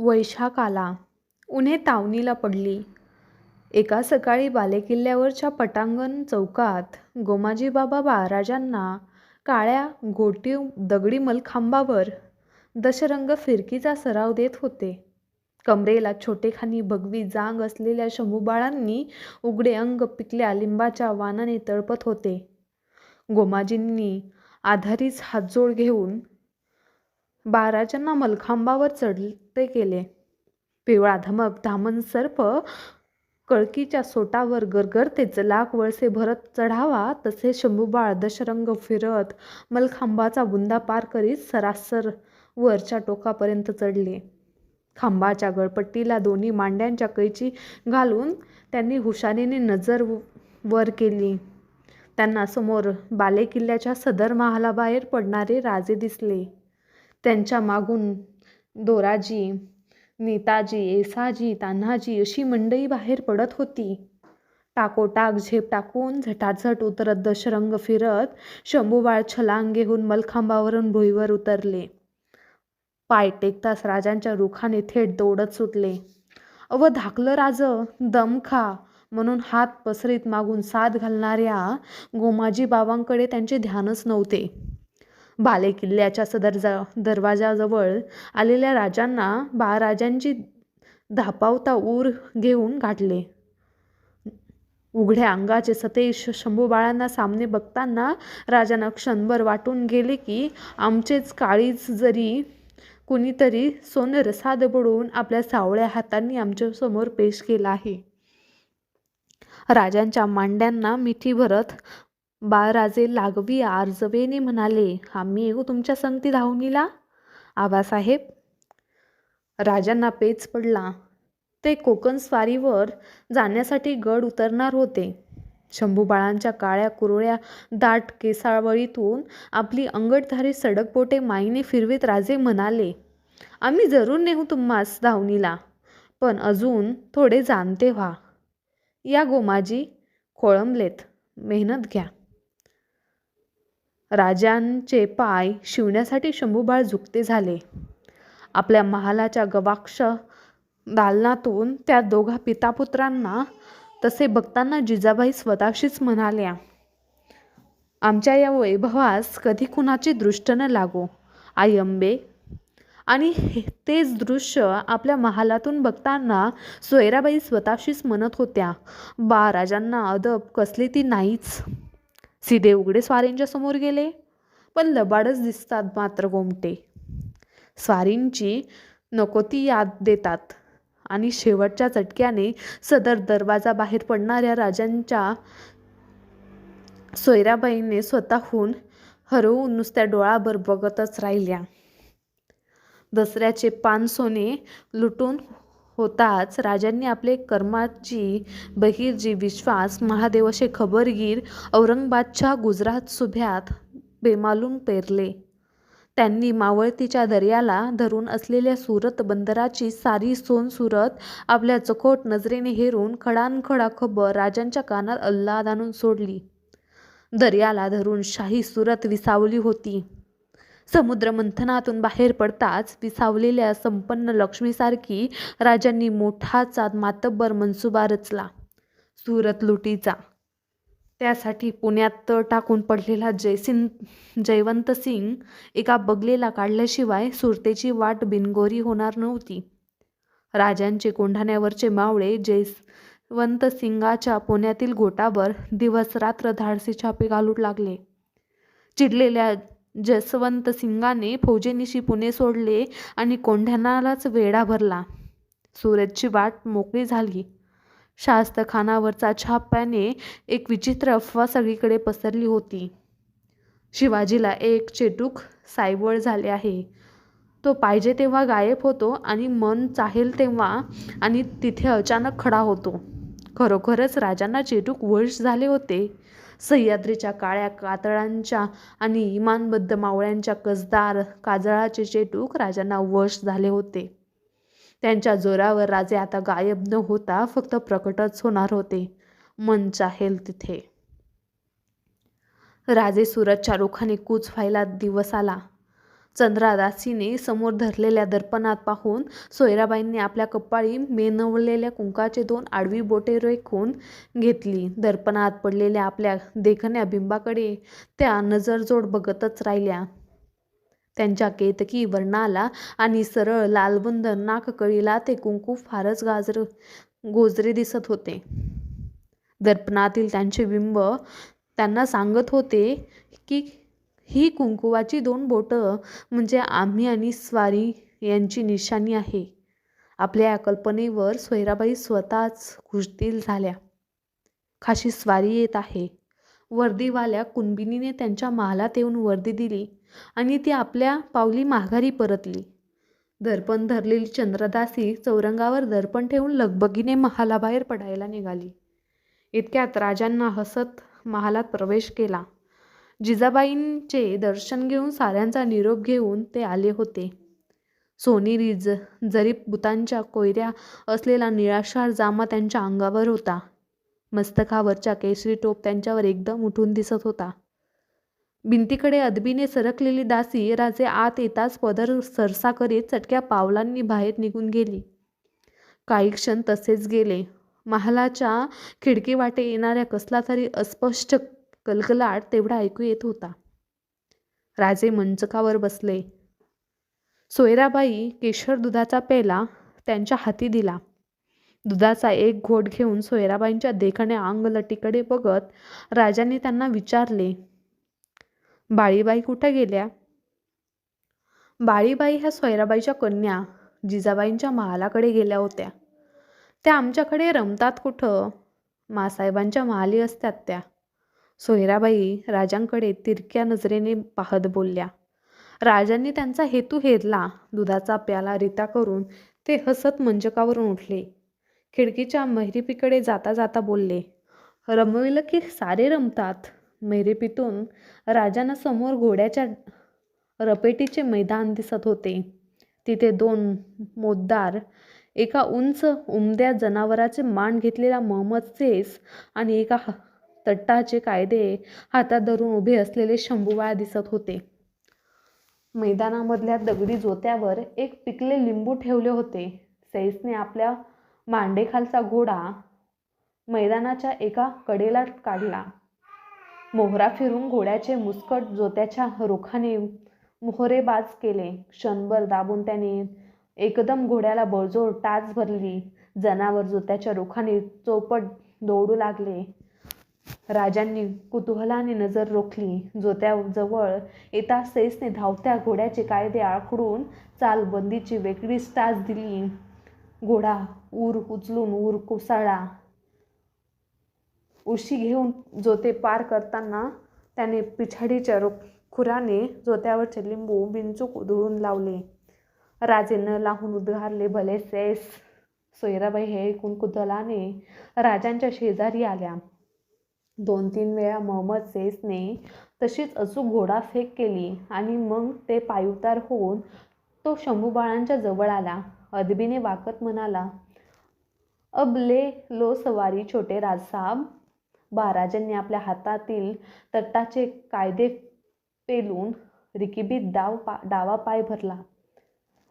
वैशाख आला. उन्हे तावनीला पडली. एका सकाळी बालेकिल्ल्यावरच्या पटांगण चौकात गोमाजी बाबा बाराजांना काळ्या गोटी दगडी मलखांबावर दशरंग फिरकीचा सराव देत होते. कमरेला छोटेखानी भगवी जांग असलेल्या शंभूबाळांनी उघडे अंग पिकल्या लिंबाच्या वाणाने तळपत होते. गोमाजींनी आधारीच हातजोड घेऊन बाराजांना मलखांबावर चढ ते केले. पिवळा धमक धामण सर्प कळकीच्या सोटावर गरगरतेच लाख वळसे भरत चढावा तसे शंभूबाळ दशरंग फिरत मलखांबाचा बुंदा पार करीत सरासर वरच्या टोकापर्यंत चढले. खांबाच्या गळपट्टीला दोन्ही मांड्यांच्या कैची घालून त्यांनी हुशारीने नजर वर केली. त्यांना समोर बालेकिल्ल्याच्या सदर महालाबाहेर पडणारे राजे दिसले. त्यांच्या मागून दोराजी, नेताजी, येसाजी, तान्हाजी अशी मंडई बाहेर पडत होती. टाकोटाक झेप टाकून झटाझट उतरत दशरंग फिरत शंभूबाळ छलांग घेऊन मलखांबावरून भुईवर उतरले. पाय टेकताच राजांच्या रुखाने थेट दौडत सुटले. अव धाकलं राज, दम खा म्हणून हात पसरीत मागून साथ घालणाऱ्या गोमाजीबाबांकडे त्यांचे ध्यानच नव्हते. बालेकिल्ल्याच्या सदर दरवाजाजवळ आलेल्या राजांना बाळराजांनी धापावता ऊर घेऊन गाठले. उघड्या अंगाचे सतेश शंभूबाळांना सामने बघताना राजांना क्षणभर वाटून गेले की आमचेच काळीच जरी कुणीतरी सोनरसाद बुडवून आपल्या सावळ्या हातांनी आमच्यासमोर पेश केला आहे. राजांच्या मांड्यांना मिठी भरत बाळराजे लागवी आर्जवेने म्हणाले, आम्ही येऊ तुमच्या संगती धावणीला, आबासाहेब. राजांना पेच पडला. ते कोकणस्वारीवर जाण्यासाठी गड उतरणार होते. शंभूबाळांच्या काळ्या कुरळ्या दाट केसाळवळीतून आपली अंगठधारी सडकपोटे माईने मायेने फिरवीत राजे म्हणाले, आम्ही जरूर नेऊ तुम्हास धावणीला, पण अजून थोडे जाणते व्हा. या गोमाजी खोळंबलेत, मेहनत घ्या. राजांचे पाय शिवण्यासाठी शंभूबाळ झुकते झाले. आपल्या महालाच्या गवाक्ष दालनातून त्या दोघा पितापुत्रांना तसे बघताना जिजाबाई स्वतःशीच म्हणाल्या, आमच्या या वैभवास कधी कुणाची दृष्ट न लागो, आई अंबे. आणि तेच दृश्य आपल्या महालातून बघताना सोयराबाई स्वतःशीच म्हणत होत्या, बा राजांना अदब कसली ती नाहीच. सीधे उघडे स्वारींच्या समोर गेले, पण लबाडच दिसतात मात्र गोमटे. स्वारींची नको ती याद देतात आणि शेवटच्या चटक्याने सदर दरवाजाबाहेर पडणाऱ्या राजांच्या सोयराबाईने स्वतःहून हरवून नुसत्या डोळाभर बघतच राहिल्या. दसऱ्याचे पान सोने लुटून होताच राजांनी आपले कर्माची बहिर्जी विश्वास महादेवचे खबरगीर औरंगाबादच्या गुजरात सुभ्यात बेमालूम पेरले. त्यांनी मावळतीच्या दर्याला धरून असलेल्या सुरत बंदराची सारी सोनसुरत आपल्या चकोट नजरेने हेरून खडानखडा खबर राजांच्या कानात अल्लाद आणून सोडली. दर्याला धरून शाही सुरत विसावली होती. समुद्रमंथनातून बाहेर पडताच विसावलेल्या संपन्न लक्ष्मीसारखी राजांनी मोठाचा मातब्बर मनसुबा रचला सुरत लुटीचा. त्यासाठी पुण्यात तळ टाकून पडलेला जयवंतसिंग एका बगलेला काढल्याशिवाय सुरतेची वाट बिनगोरी होणार नव्हती. राजांचे कोंढाण्यावरचे मावळे जयवंतसिंगाच्या पुण्यातील गोटावर दिवसरात्र धाडसी छापे घालू लागले. चिडलेल्या जसवंतसिंगाने फौजेनिशी पुणे सोडले आणि कोंढ्यानालाच वेढा भरला. सूरजची वाट मोकळी झाली. शास्तखानावरचा छाप्याने एक विचित्र अफवा सगळीकडे पसरली होती. शिवाजीला एक चेटूक सायवळ झाले आहे. तो पाहिजे तेव्हा गायब होतो आणि मन चाहेल तेव्हा आणि तिथे अचानक खडा होतो. खरोखरच राजांना चेटूक वश झाले होते. सह्याद्रीच्या काळ्या कातळांच्या आणि इमानबद्ध मावळ्यांच्या कसदार काजळाचे चेटूक राजांना वश झाले होते. त्यांच्या जोरावर राजे आता गायब न होता फक्त प्रकटच होणार होते, मन चाहेल तिथे. राजे सुरतच्या रुखाने कूच व्हायला दिवस आला. चंद्रादासीने समोर धरलेल्या दर्पणात पाहून सोयराबाईंनी आपल्या कपाळी मेनवलेल्या कुंकाचे दोन आडवी बोटे रेखून घेतली. दर्पणात पडलेल्या आपल्या देखण्या बिंबाकडे त्या नजरजोड बघतच राहिल्या. त्यांच्या केतकी वर्णाला आणि सरळ लालबंद नाककळीला ते कुंकू फारच गाजर गोजरे दिसत होते. दर्पणातील त्यांचे बिंब त्यांना सांगत होते की ही कुंकुवाची दोन बोटं म्हणजे आम्ही आणि स्वारी यांची निशाणी आहे. आपल्या या कल्पनेवर सोयराबाई स्वतःच खुशदिल झाल्या. खाशी स्वारी येत आहे. वर्दीवाल्या कुणबिनीने त्यांच्या महालात येऊन वर्दी दिली आणि ती आपल्या पावली माघारी परतली. दर्पण धरलेली चंद्रदासी चौरंगावर दर्पण ठेवून लगबगीने महालाबाहेर पडायला निघाली. इतक्यात राजांना हसत महालात प्रवेश केला. जिजाबाईंचे दर्शन घेऊन साऱ्यांचा निरोप घेऊन ते आले होते. सोनेरी ज जरीब बुतांच्या कोयऱ्या असलेला निळाशार जामा त्यांच्या अंगावर होता. मस्तकावरच्या केसरी टोप त्यांच्यावर एकदम उठून दिसत होता. भिंतीकडे अदबीने सरकलेली दासी राजे आत येताच पदर सरसा करीत चटक्या पावलांनी बाहेर निघून गेली. काही क्षण तसेच गेले. महालाच्या खिडकीवाटे येणाऱ्या कसला तरी अस्पष्ट कलकलाट तेवढा ऐकू येत होता. राजे मंचकावर बसले. सोयराबाई केशर दुधाचा पेला त्यांच्या हाती दिला. दुधाचा एक घोट घेऊन सोयराबाईंच्या देखण्या अंगलटीकडे बघत राजाने त्यांना विचारले बाळीबाई कुठं गेल्या? बाळीबाई ह्या सोयराबाईच्या कन्या जिजाबाईंच्या महालाकडे गेल्या होत्या. त्या आमच्याकडे रमतात कुठं? मासाहेबांच्या महाली असतात त्या. सोयराबाई राजांकडे तिरक्या नजरेने पाहत बोलल्या राजांनी त्यांचा हेतू हेरला. दुधाचा प्याला रिता करून ते हसत मंचकावरून उठले. खिडकीच्या मेहरीपीकडे जाता जाता बोलले रमविलं की सारे रमतात मेहरीपीतून राजांना समोर घोड्याच्या रपेटीचे मैदान दिसत होते. तिथे दोन मोद्दार एका उंच उमद्या जनावराचे मान घेतलेला महम्मद सेस आणि एका तट्टाचे कायदे हातात धरून उभे असलेले शंभूबाळ दिसत होते. मैदानामधल्या दगडी जोत्यावर एक पिकले लिंबू ठेवले होते. सैसने आपल्या मांडेखालचा घोडा मैदानाच्या एका कडेला काढला. मोहरा फिरून घोड्याचे मुस्कट जोत्याच्या रोखाने मोहरेबाज केले. क्षणभर दाबून त्याने एकदम घोड्याला बळजोड टाच भरली. जनावर जोत्याच्या रोखाने चौपट दौडू लागले. राजांनी कुतूहलाने नजर रोखली. जोत्याजवळ येता सेसने धावत्या घोड्याचे कायदे आखडून चालबंदीची वेगळीच टाच दिली. घोडा ऊर उचलून ऊर कोसळला. उशी घेऊन जोते पार करताना त्याने पिछाडीच्या रो खुराने जोत्यावरचे लिंबू बिंचूक उधळून लावले. राजे न लाहून उद्गारले भले सेस सोयराबाई हे ऐकून कुतलाने राजांच्या शेजारी आल्या. दोन तीन वेळा मोहम्मद सेसने तशीच अचूक घोडा फेक केली आणि मग ते पायउतार होऊन तो शंभूबाळांच्या जवळ आला. अदबीने वाकत म्हणाला अब ले लो सवारी छोटे राजसाब महाराजांनी आपल्या हातातील तट्टाचे कायदे पेलून रिकिबीत डाव पा डावा पाय भरला.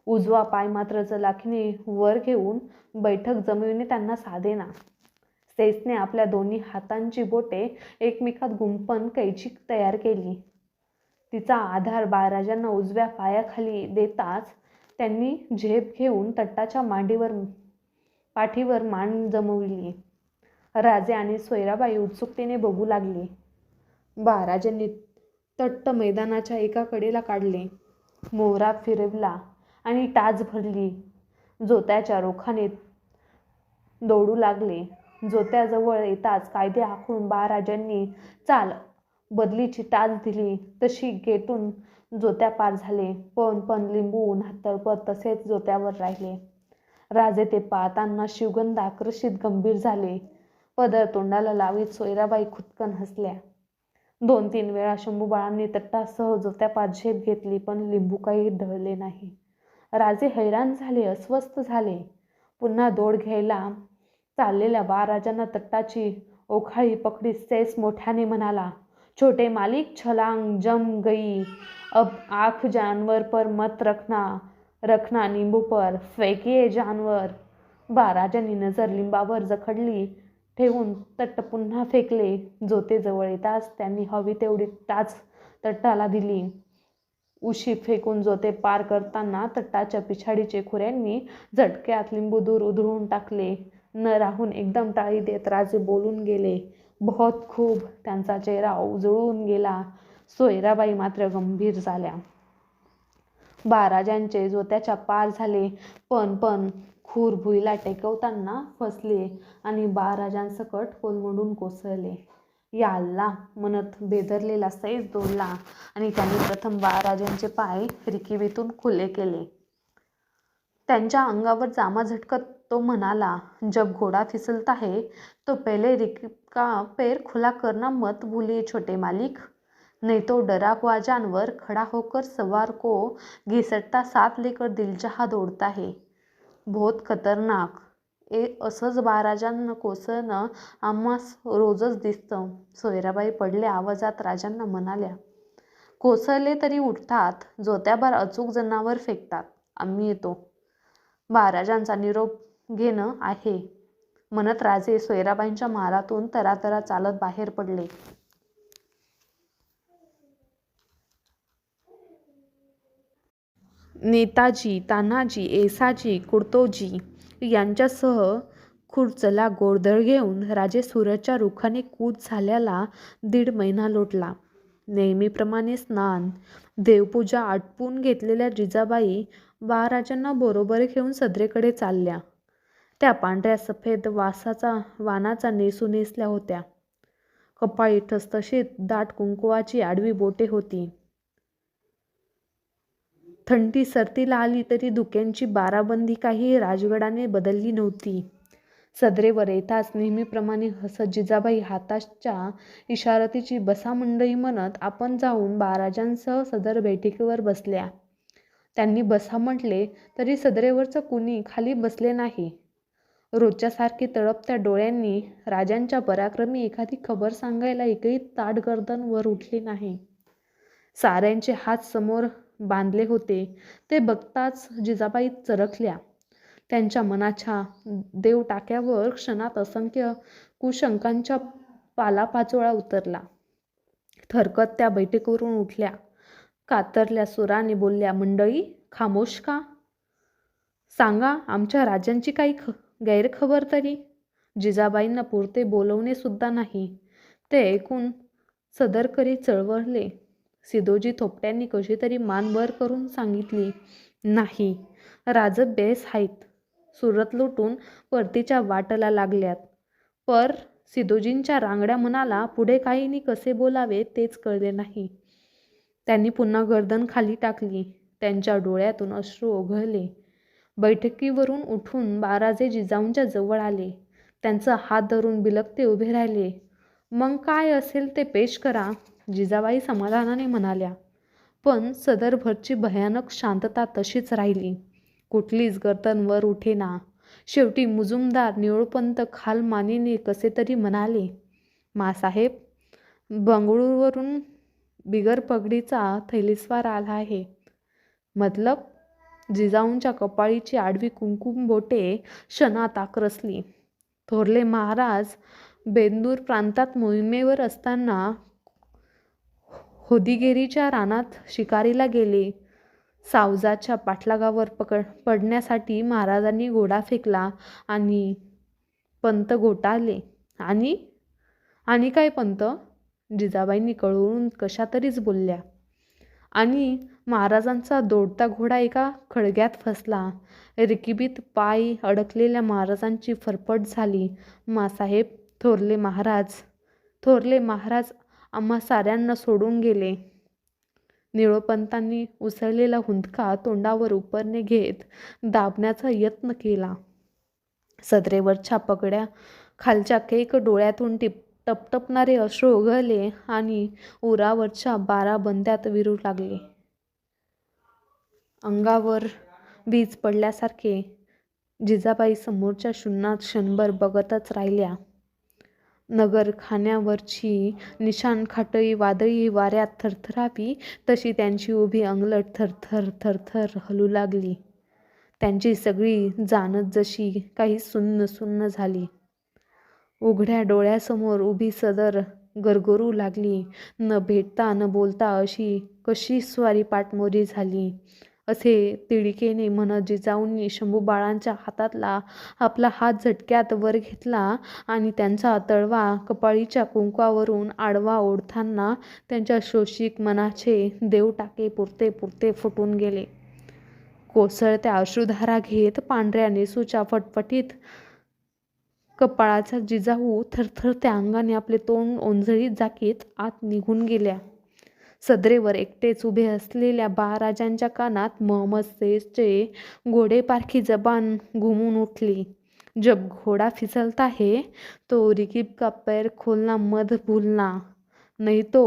उजवा पाय मात्र चलाखीने वर घेऊन बैठक जमविणे त्यांना साधेना. सेसने आपल्या दोन्ही हातांची बोटे एकमेकात गुंपन कैची तयार केली. तिचा आधार बाळराजांना उजव्या पायाखाली देताच त्यांनी झेप घेऊन तट्टाच्या मांडीवर पाठीवर मान जमवली. राजे आणि सोयराबाई उत्सुकतेने बघू लागले. बाळराजांनी तट्ट मैदानाच्या एका कडेला काढले. मोहरा फिरवला आणि टाच भरली. जोत्याच्या रोखाने दौडू लागले. जोत्याजवळ येताच कायदे आखून बाळराजांनी चाल बदलीची टाच दिली. तशी गेटून जोत्या पार झाले. पण पण लिंबू उन्हात तसेच जोत्यावर राहिले. राजे ते पाहताना शिवगंध आकर्षित गंभीर झाले. पदर तोंडाला लावीत सोयराबाई खुदकन हसल्या. दोन तीन वेळा शंभूबाळांनी तट्टासह जोत्या पार झेप घेतली पण लिंबू काही ढळले नाही. राजे हैराण झाले अस्वस्थ झाले. पुन्हा दोड घ्यायला चाललेल्या बाराजांना तट्टाची ओखाळी पकडी सेस मोठ्याने म्हणाला छोटे मालिक छलांग जम गई अब आख जानवर पर मत रखना रखना निंबू पर फेकिये जानवर. बाराजांनी नजर लिंबावर जखडली ठेवून तट्ट पुन्हा फेकले. जोतेजवळ येताच त्यांनी हवी तेवढी टाच तट्टाला दिली. उशी फेकून जोते पार करताना तट्टाच्या पिछाडीचे खुऱ्यांनी झटक्यात लिंबू दूर उधळून टाकले. न राहून एकदम टाळी देत राजे बोलून गेले. बहुत खूप त्यांचा चेहरा उजळून गेला. सोयराबाई मात्र गंभीर झाल्या. महाराजांचे जोत्याच्या पार झाले. पण पण खूर भुईला टेकवताना फसले आणि बाराजांसकट कोलमडून कोसळले. या अल्ला म्हणत बेदरलेला सैज दोडला आणि त्यांनी प्रथम बाराजांचे पाय रिकिबीतून खुले केले. त्यांच्या अंगावर जामा झटकत तो म्हणाला जब घोडा फिसलता है तो पहले रिकिब का पैर खुला करना मत भूलिए छोटे मालिक. नहीं तो डरा हुआ जानवर खड़ा होकर सवार को घिसटता साथ लेकर दिलजहा दौड़ता है बहुत खतरनाक. ए असंच बाराजांना कोसळणं आम्हास रोजच दिसतं. सोयराबाई पडल्या आवाजात राजांना म्हणाल्या कोसळले तरी उठतात. जोत्याभर अचूक जनावर फेकतात. आम्ही येतो. महाराजांचा निरोप घेणं आहे. म्हणत राजे सोयराबाईंच्या महालातून तरातरा चालत बाहेर पडले. नेताजी तानाजी एसाजी कुर्तोजी यांच्यासह खुर्चला गोडदळ घेऊन राजे सूरजच्या रुखाने कूद झाल्याला दीड महिना लोटला. नेहमीप्रमाणे स्नान देवपूजा आटपून घेतलेल्या जिजाबाई महाराजांना बरोबर घेऊन सदरेकडे चालल्या. त्या पांढऱ्या सफेद वासाचा वानाचा नेसू नेसल्या होत्या. कपाळी ठसठशीत दाट कुंकुवाची आडवी बोटे होती. थंडी सरतीला आली तरी धुक्यांची बाराबंदी काही राजगडाने बदलली नव्हती. सदरेवर येताच नेहमीप्रमाणे हसत जिजाबाई हाताच्या इशारतीची बसा मंडई म्हणत आपण जाऊन महाराजांसह सदर बैठकीवर बसल्या. त्यांनी बसा म्हटले तरी सदरेवरचं कुणी खाली बसले नाही. रोजच्यासारखी तळपत्या डोळ्यांनी राजांच्या पराक्रमी एखादी खबर सांगायला एकही ताटगर्दन वर उठली नाही. साऱ्यांचे हात समोर बांधले होते. ते बघताच जिजाबाई चरखल्या त्यांच्या मनाच्या देव टाक्यावर क्षणात असंख्य कुशंकांच्या पालापाचोळा उतरला. थरकत त्या बैठकीवरून उठल्या. कातरल्या सुराने बोलल्या मंडळी खामोश का? सांगा आमच्या राजांची काही ख गैरखबर तरी? जिजाबाईंना पुरते बोलवणे सुद्धा नाही. ते ऐकून सदरकरी चळवळले. सिदोजी थोपट्यांनी कशी तरी मान वर करून सांगितली नाही राज बेस आहेत. सुरत लुटून परतीच्या वाटला लागल्यात. पर सिदोजींच्या रांगड्या मनाला पुढे काहीनी कसे बोलावे तेच कळले नाही. त्यांनी पुन्हा गर्दन खाली टाकली. त्यांच्या डोळ्यातून अश्रू ओघळले. बैठकीवरून उठून बाराजे जिजाऊंच्या जवळ आले. त्यांचा हात धरून बिलकते उभे राहिले. मग काय असेल ते पेश करा जिजाबाई समाधानाने म्हणाल्या. पण सदरभरची भयानक शांतता तशीच राहिली. कुठलीच गर्दन वर उठेना. शेवटी मुजुमदार निळपंत खाल मानेने कसे तरी म्हणाले मासाहेब बंगळूरवरून बिगर पगडीचा थैलीस्वार आला आहे. मतलब जिजाऊंच्या कपाळीची आडवी कुंकुम बोटे क्षणात आक्रसली. थोरले महाराज बेंदूर प्रांतात मोहिमेवर असताना होदिगेरीच्या रानात शिकारीला गेले. सावजाच्या पाठलागावर पकड पडण्यासाठी महाराजांनी घोडा फेकला आणि पंत घोटाळले आणि आणि काय पंत? जिजाबाईंनी कळवून कशा तरीच बोलल्या. आणि महाराजांचा दोडता घोडा एका खळग्यात फसला. रिकिबीत पाय अडकलेल्या महाराजांची फरफट झाली. मासाहेब थोरले महाराज थोरले महाराज आम्हा साऱ्यांना सोडून गेले. निळोपंतांनी उसळलेला हुंदका तोंडावर उपरणे घेत दाबण्याचा यत्न केला. सदरेवरच्या पगड्या खालच्या केक डोळ्यातून टिप टपटपणारे अश्रू उघळले आणि उरावरच्या बारा बंद्यात विरू लागले. अंगावर वीज पडल्यासारखे जिजाबाई समोरच्या शून्यात क्षणभर बघतच राहिल्या. नगरखान्यावरची निशाण खाटई वादळी वाऱ्यात थरथरावी तशी त्यांची उभी अंगलट थरथर थरथर हलू लागली. त्यांची सगळी जाणत जशी काही सुन्न सुन्न झाली. उघड्या डोळ्यासमोर उभी सदर गरगरू लागली. न भेटता न बोलता अशी कशी स्वारी पाठमोरी झाली. असे तिडकीने म्हणत जिजाऊंनी शंभूबाळांच्या हातातला आपला हात झटक्यात वर घेतला आणि त्यांचा तळवा कपाळीच्या कुंकवावरून आडवा ओढताना त्यांच्या शोषिक मनाचे देवटाके पुरते पुरते फुटून गेले. कोसळत्या अश्रुधारा घेत पांढऱ्या नेसूच्या फटफटीत कपाळाचा जिजाऊ थरथरत्या अंगाने आपले तोंड ओंजळीत जाकीत आत निघून गेल्या. सदरेवर एकटेच उभे असलेल्या बाळराजांच्या कानात महमदचे घोडेपारखी जबान घुमून उठली. जब घोडा फिसलता है तो रिकीब का पैर खोलना मध भूलना. नाही तो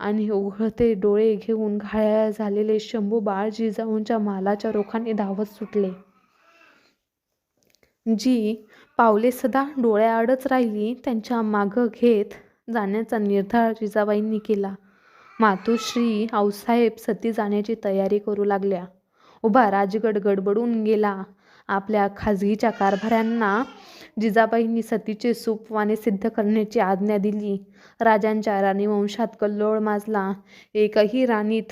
आणि उघडते डोळे घेऊन घायाळ झालेले शंभू बाळ जिजाऊंच्या मालाच्या रोखाने धावत सुटले. जी पावले सदा डोळ्याआडच राहिली त्यांच्या मागं घेत जाण्याचा निर्धार जिजाबाईंनी केला. मातोश्री आऊसाहेब सती जाण्याची तयारी करू लागल्या. उभा राजगड गडबडून गेला. आपल्या खाजगीच्या कारभाऱ्यांना जिजाबाईंनी सतीचे सुपवाने सिद्ध करण्याची आज्ञा दिली. राजांच्या राणीवंशात कल्लोळ माजला. एकही राणीत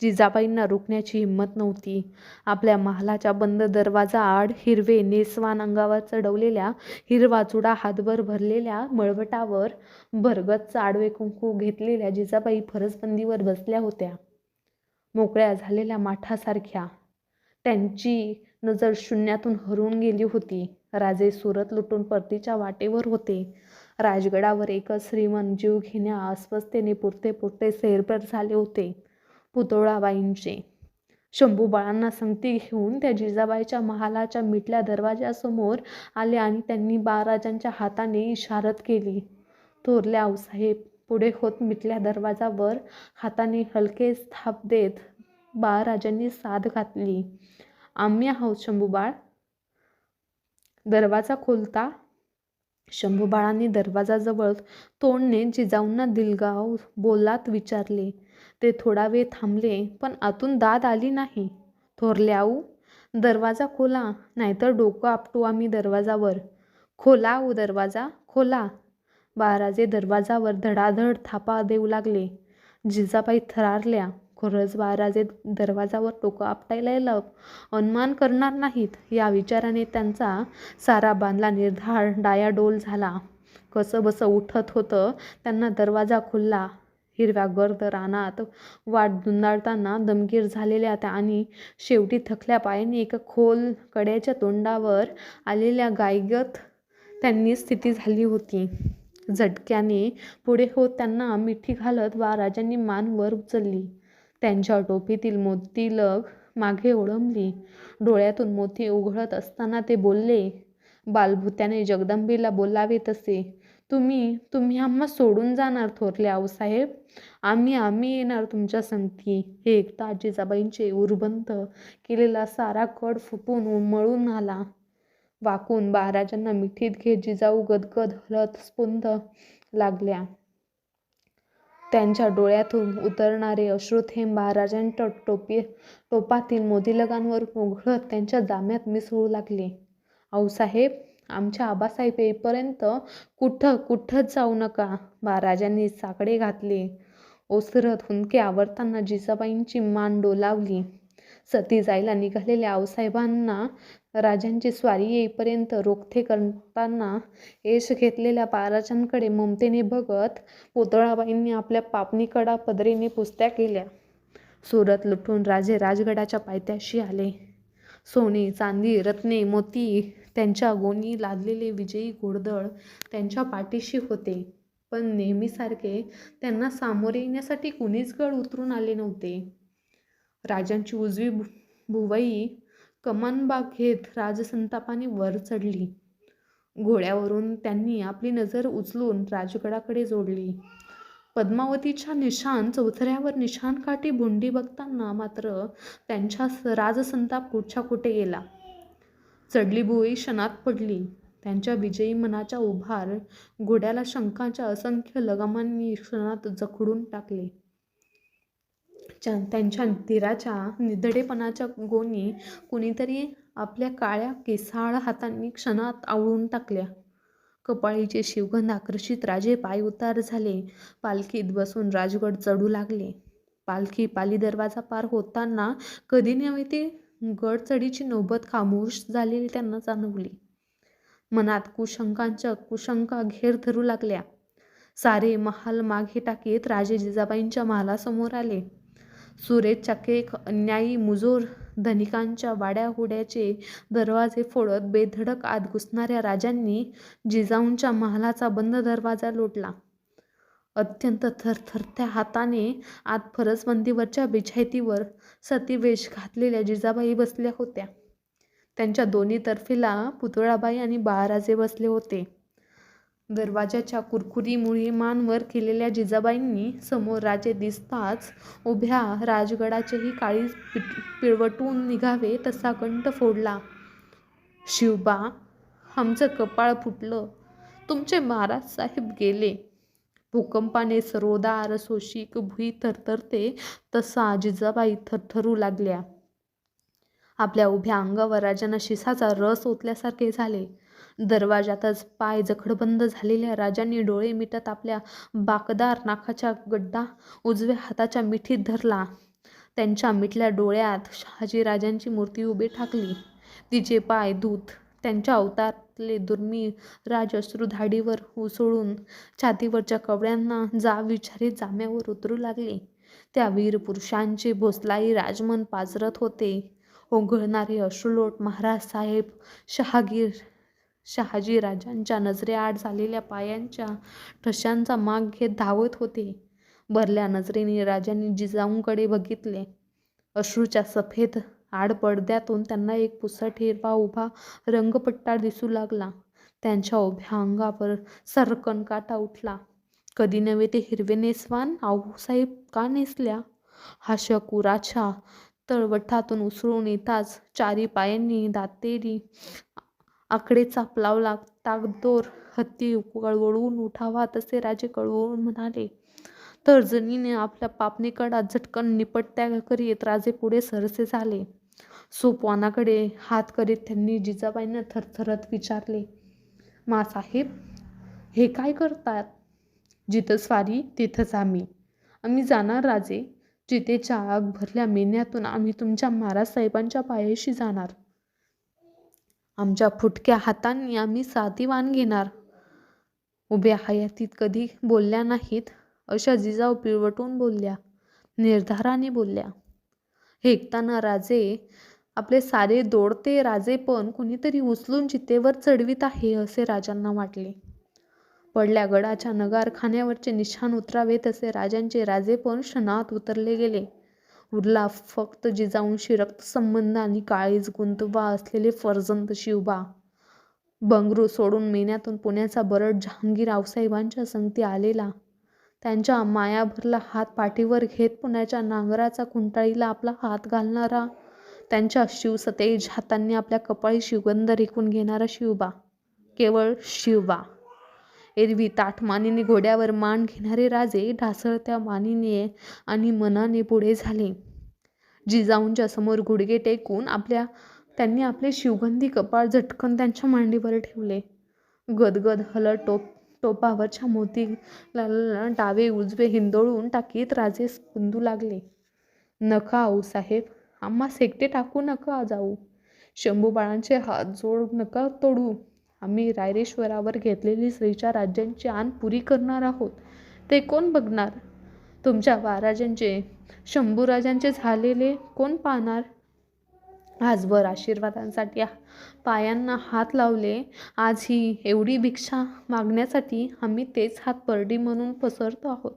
जिजाबाईंना रोखण्याची हिंमत नव्हती. आपल्या महालाच्या बंद दरवाजा आड हिरवे नेसवान अंगावर चढवलेल्या हिरवा चुडा हातभर भरलेल्या मळवटावर भरगत आडवे कुंकू घेतलेल्या जिजाबाई फरसबंदीवर बसल्या होत्या. मोकळ्या झालेल्या माठासारख्या. त्यांची नजर शून्यातून हरून गेली होती. राजे सुरत लुटून परतीच्या वाटेवर होते. राजगडावर एकच श्रीमंत जीव घेण्या अस्वस्थतेने पुरते पुरते सैरभर झाले होते. पुतोळाबाईंचे. शंभू बाळांना संगती घेऊन त्या जिजाबाईच्या महालाच्या मिटल्या दरवाजासमोर आले आणि त्यांनी बाळराजांच्या हाताने इशारत केली. थोरल्या आऊसाहेब पुढे होत मिटल्या दरवाजावर हाताने हलके स्थाप देत बाळराजांनी साथ घातली. आम्ही आहोत शंभूबाळ. दरवाजा खोलता शंभूबाळांनी दरवाजाजवळ तोंडने जिजाऊंना दिलगाव बोलात विचारले ते थोडा वेळ थांबले पण आतून दाद आली नाही. थोरल्याऊ दरवाजा खोला नाहीतर डोकं आपटू आम्ही दरवाजावर. खोला ऊ दरवाजा खोला. बाळराजे दरवाजावर धडाधड थापा देऊ लागले. जिजाबाई थरारल्या. खरंच बाळराजे दरवाजावर टोकं आपटायला येलं अनुमान करणार नाहीत. या विचाराने त्यांचा सारा बांधला निर्धार डायाडोल झाला. कसं बसं उठत होतं त्यांना दरवाजा खुलला. हिरव्या गर्द रानात वाट धुंदाळताना दमगीर झालेल्या त्या आणि शेवटी थकल्या पायाने एका खोल कड्याच्या तोंडावर आलेल्या गायगत त्यांनी स्थिती झाली होती. झटक्याने पुढे होत त्यांना मिठी घालत वा राजांनी मान वर उचलली. त्यांच्या टोपीतील मोतीलग मागे ओढंबली डोळ्यातून मोती उघडत असताना ते बोलले बालभूत्याने जगदंबेला बोलावे तसे. तुम्ही तुम्ही आम्हा सोडून जाणार थोरले आऊसाहेब. आम्ही आम्ही येणार तुमच्या संगती. हे एकता जिजाबाईंचे उरबंत केलेला सारा कड फुटून उमळून आला. वाकून महाराजांना मिठीत घेत जिजाऊ गदगद हलत स्पुंद लागल्या. त्यांच्या डोळ्यातून उतरणारे अश्रुथेंब महाराजांच्या टोपी टोपातील मोतीलगांवर उघडत त्यांच्या जाम्यात मिसळू लागले. आऊसाहेब आमच्या आबासाहेब येईपर्यंत कुठं कुठंच जाऊ नका महाराजांनी साकडे घातले. ओसरत हुंदके आवरताना जिजाबाईंची मान डोलावली. सती जायला निघालेल्या आऊसाहेबांना राजांची स्वारी येईपर्यंत रोखथे करताना यश घेतलेल्या पाराजांकडे ममतेने बघत पुतळाबाईंनी आपल्या पापणीकडा पदरीने पुस्त्या केल्या. सुरत लुटून राजे राजगडाच्या पायथ्याशी आले. सोने चांदी रत्ने मोती त्यांच्या गोणी लादलेले विजयी घोडदळ त्यांच्या पाठीशी होते. पण नेहमीसारखे त्यांना सामोरे येण्यासाठी कुणीच गड उतरून आले नव्हते. राजांची उजवी भुवई कमनबाग घेत राजसंतापाने वर चढली. घोड्यावरून त्यांनी आपली नजर उचलून राजगडाकडे जोडली. पद्मावतीच्या निशाण चौथऱ्यावर निशाणकाठी भुंडी बघताना मात्र त्यांच्या राजसंताप कुठच्या कुठे गेला? चढली भुई क्षणात पडली. त्यांच्या विजयी मनाच्या उभार घोड्याला शंखाच्या असंख्य लगामांनी क्षणात जखडून टाकले. च्या- त्यांच्या तीराच्या निधडेपणाच्या गोणी कुणीतरी आपल्या काळ्या केसाळ हातांनी क्षणात आवळून टाकल्या. कपाळीचे शिवगंध आकर्षित राजे पाय उतार झाले. पालखीत बसून राजगड चढू लागले. पालखी पाली दरवाजा पार होताना कधी नव्हे ते गडचढीची नौबत खामोश झालेली त्यांना जाणवली. मनात कुशंकांच्या कुशंका घेर धरू लागल्या. सारे महाल मागे टाकीत राजे जिजाबाईंच्या महालासमोर आले. सुरेशच्या केक अन्यायी मुजोर धनिकांच्या वाड्याहुड्याचे दरवाजे फोडत बेधडक आत घुसणाऱ्या राजांनी जिजाऊंच्या महालाचा बंद दरवाजा लोटला. अत्यंत थरथरत्या हाताने आत फरसबंदीवरच्या बिछायतीवर सतीवेश घातलेल्या जिजाबाई बसल्या होत्या. त्यांच्या दोन्ही तर्फेला पुतळाबाई आणि बाळराजे बसले होते. दरवाजाच्या कुरकुरीमुळे मानवर केलेल्या जिजाबाईंनी समोर राजे दिसताच उभ्या राजगडाचेही काळी पिट पिळवटून निघावे तसा कंठ फोडला. शिवबा आमचं कपाळ फुटलं. तुमचे महाराज साहेब गेले. भूकंपाने सरोदार सोशिक भुई थरथरते तसा जिजाबाई थरथरू लागल्या. आपल्या उभ्या अंगावर राजांना शिसाचा रस ओतल्यासारखे झाले. दरवाजातच पाय जखडबंद झालेल्या राजांनी डोळे मिटत आपल्या बाकदार नाकाचा गड्डा उजव्या हाताच्या मिठीत धरला. त्यांच्या मिटल्या डोळ्यात शहाजीराजांची मूर्ती उभी ठाकली. तिचे पाय धूत त्यांच्या अवतारातले दुर्मी राजअश्रू धाडीवर उसळून छातीवरच्या कवड्यांना जा विचारी जाम्यावर उतरू लागले. त्या वीर पुरुषांचे भोसलाई राजमन पाजरत होते. ओघळणारे अश्रुलोट महाराज साहेब शहागीर शहाजी राजांच्या नजरेआड झालेल्या पायांच्या ठशांचा माग घेत धावत होते. भरल्या नजरेने राजांनी जिजाऊंकडे बघितले. अश्रूच्या सफेद आड पडद्यातून त्यांना एक पुसट हिरवा उभा रंगपट्टा दिसू लागला. त्यांच्या उभ्या अंगावर सरकन काटा उठला. कधी नव्हे ते हिरवे नेसवान आऊसाहेब का नेसल्या? हा शकुराच्या तळवठातून उसळून येताच चारी पायांनी दातेरी आकडे चापलावला ताकदोर हत्ती कळवळून उठावा तसे राजे कळवळून म्हणाले. तर्जनीने आपल्या पापणीकडा झटकन निपटत्या करीत राजे पुढे सरसे झाले. सोपवानाकडे हात करीत त्यांनी जिजाबाईंना थरथरत विचारले मासाहेब हे काय करतात? जिथं स्वारी तिथंच आम्ही. आम्ही जाणार राजे. जिथे आग भरल्या मेन्यातून आम्ही तुमच्या महाराज साहेबांच्या पायाशी जाणार. आमच्या फुटक्या हातांनी आम्ही साथीवान घेणार. उभ्या हयातीत कधी बोलल्या नाहीत अशा जिजाऊ पिळवटून बोलल्या निर्धाराने बोलल्या हेकताना राजे आपले सारे दोडते राजे पण कुणीतरी उचलून चितेवर चढवीत आहे असे राजांना वाटले. पडल्या गडाच्या नगारखान्यावरचे निशाण उतरावे तसे राजांचे राजे पण क्षणात उतरले गेले. उरला फक्त जिजाऊंशी रक्तसंबंध आणि काळीज गुंतवा असलेले फर्जंत शिवबा. बंगरू सोडून मेण्यातून पुण्याचा बरड जहांगीर आवसाहेबांच्या संगती आलेला. त्यांच्या मायाभरला हात पाठीवर घेत पुण्याच्या नांगराचा कुंटाळीला आपला हात घालणारा त्यांच्या शिवसतेज हातांनी आपल्या कपाळी शिवगंध रेखून घेणारा शिवबा. केवळ शिवबा. एरवी ताठ मानेने घोड्यावर मान घेणारे राजे ढासळत्या मानेने आणि मनाने पुढे झाले. जिजाऊंच्या समोर गुडघे टेकून आपल्या त्यांनी आपले शिवगंधी कपाळ झटकन त्यांच्या मांडीवर ठेवले. गदगद हलत टोप टोपावरच्या मोतीला डावे उजवे हिंदोळून टाकीत राजे स्पंदू लागले. नका आऊ साहेब आम्हा सेकटे टाकू नका जाऊ. शंभूबाळांचे हात जोड नका तोडू. आम्ही रायरेश्वरावर घेतलेली श्रीच्या राज्यांची आण पुरी करणार आहोत. ते कोण बघणार? तुमच्या वाराजांचे शंभूराजांचे झालेले कोण पाहणार? आजवर आशीर्वादांसाठी पायांना हात लावले. आज ही एवढी भिक्षा मागण्यासाठी आम्ही तेच हात परडी म्हणून पसरतो आहोत.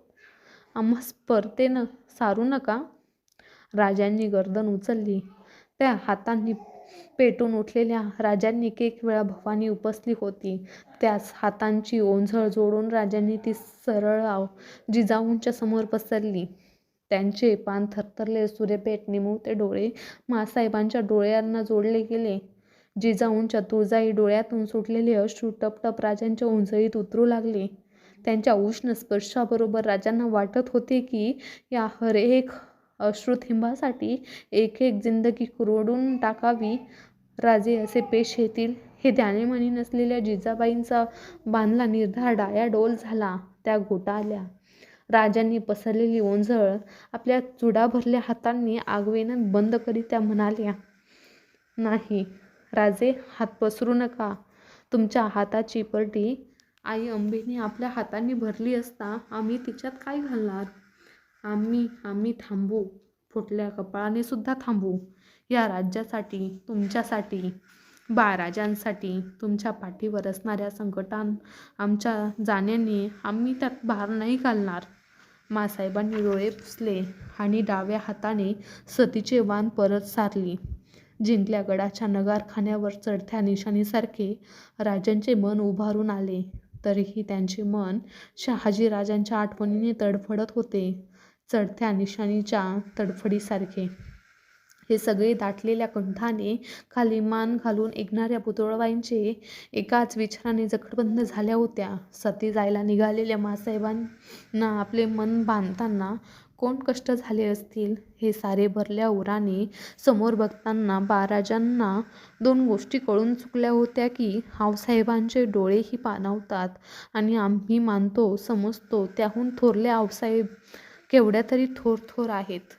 आम्हा स्पर्धेनं सारू नका. राजांनी गर्दन उचलली. त्या हातांनी पेटून उठलेल्या राजांनी एक वेळा भवानी उपसली होती. त्यास हातांची ओंझळ जोडून राजांनी ती सरळ आव जिजाऊंच्या समोर पसरली. त्यांचे पान थरथरले सूर्यपेठ निमुळते डोळे मासाहेबांच्या डोळ्यांना जोडले गेले. जिजाऊंच्या तुळजाई डोळ्यातून सुटलेले अश्रू टपटप राजांच्या उंजळीत उतरू लागले. त्यांच्या उष्ण स्पर्शाबरोबर राजांना वाटत होते की या हरेक अश्रुथिंबासाठी एक एक जिंदगी कुरवडून टाकावी. राजे असे पेश येतील. हे ध्यानेमनी नसलेल्या जिजाबाईंचा बांधला निर्धार डायाडोल झाला. त्या गोटाल्या राजांनी पसरलेली ओंजळ आपल्या चुडा भरल्या हातांनी आगवेनं बंद करीत त्या म्हणाल्या नाही राजे हात पसरू नका. तुमच्या हाताची पट्टी आई अंबेने आपल्या हातांनी भरली असता आम्ही तिच्यात काय घालणार? आम्ही आम्ही थांबू. फुटल्या कपाळाने सुद्धा थांबू. या राज्यासाठी तुमच्यासाठी बाळराजांसाठी तुमच्या पाठीवर असणाऱ्या संकटां आमच्या जाण्याने आम्ही त्यात भार नाही घालणार. मासाहेबांनी डोळे पुसले आणि डाव्या हाताने सतीचे वाण परत सारली. जिंकल्या गडाच्या नगारखान्यावर चढत्या निशाणीसारखे राजांचे मन उभारून आले. तरीही त्यांचे मन शहाजीराजांच्या आठवणीने तडफडत होते. चढत्या निशाणीच्या तडफडीसारखे. हे सगळे दाटलेल्या कंठाने खाली मान घालून ऐकणाऱ्या पुतळबाईंचे एकाच विचाराने जखडबंद झाल्या होत्या. सती जायला निघालेल्या मासाहेबांना आपले मन बांधताना कोण कष्ट झाले असतील हे सारे भरल्या उराने समोर बघताना बाराजांना दोन गोष्टी कळून चुकल्या होत्या की आवसाहेबांचे डोळेही पाणावतात आणि आम्ही मानतो समजतो त्याहून थोरले आवसाहेब केवढ्या तरी थोर थोर आहेत.